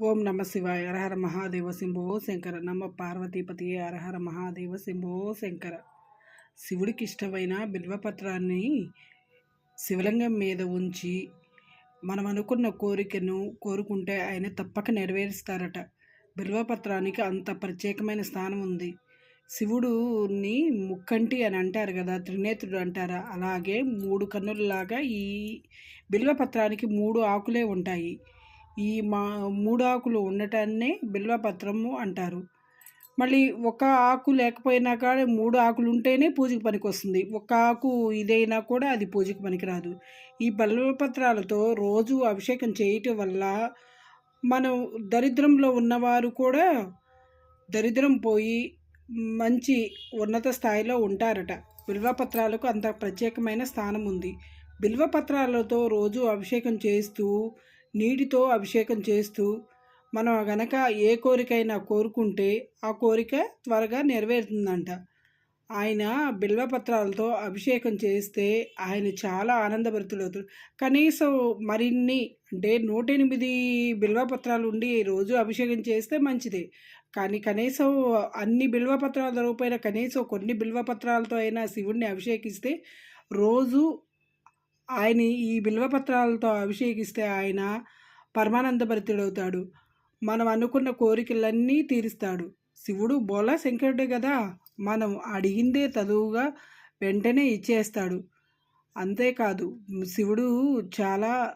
ఓం నమ శివాయ. అరహర మహాదేవ శంభో శంకర. నమ పార్వతీపతి. అరహర మహాదేవ శంభో శంకర. శివుడికి ఇష్టమైన బిల్వపత్రాన్ని శివలింగం మీద ఉంచి మనం అనుకున్న కోరికను కోరుకుంటే ఆయన తప్పక నెరవేరుస్తారట. బిల్వపత్రానికి అంత ప్రత్యేకమైన స్థానం ఉంది. శివుడుని ముక్కంటి అని అంటారు కదా త్రినేత్రుడు అంటారా? అలాగే మూడు కన్నులలాగా ఈ బిల్వపత్రానికి మూడు ఆకులే ఉంటాయి. ఈ మా మూడు ఆకులు ఉండటాన్నే బిల్వపత్రము అంటారు. మళ్ళీ ఒక ఆకు లేకపోయినా కానీ మూడు ఆకులు ఉంటేనే పూజకు పనికొస్తుంది. ఒక ఆకు ఇదైనా కూడా అది పూజకు పనికిరాదు. ఈ బల్వపత్రాలతో రోజు అభిషేకం చేయటం వల్ల మనం దరిద్రంలో ఉన్నవారు కూడా దరిద్రం పోయి మంచి ఉన్నత స్థాయిలో ఉంటారట. బిల్వపత్రాలకు అంత ప్రత్యేకమైన స్థానం ఉంది బిల్వపత్రాలతో రోజు అభిషేకం చేస్తూ నీటితో అభిషేకం చేస్తూ మనం గనక ఏ కోరికైనా కోరుకుంటే ఆ కోరిక త్వరగా నెరవేరుతుందంట. ఆయన బిల్వపత్రాలతో అభిషేకం చేస్తే ఆయన చాలా ఆనందభరితులవుతాడు కనీసం మరిన్ని అంటే నూట ఎనిమిది బిల్వపత్రాలు ఉండి రోజు అభిషేకం చేస్తే మంచిదే. కానీ కనీసం అన్ని బిల్వపత్రాల రూపైన కనీసం కొన్ని బిల్వపత్రాలతో అయినా శివుణ్ణి అభిషేకిస్తే రోజు ఆయన ఈ బిల్వపత్రాలతో అభిషేకిస్తే ఆయన పరమానందభరితుడవుతాడు. మనం అనుకున్న కోరికలన్నీ తీరుస్తాడు. శివుడు బోల శంకరుడే కదా మనం అడిగిందే తదువుగా వెంటనే ఇచ్చేస్తాడు. అంతేకాదు శివుడు చాలా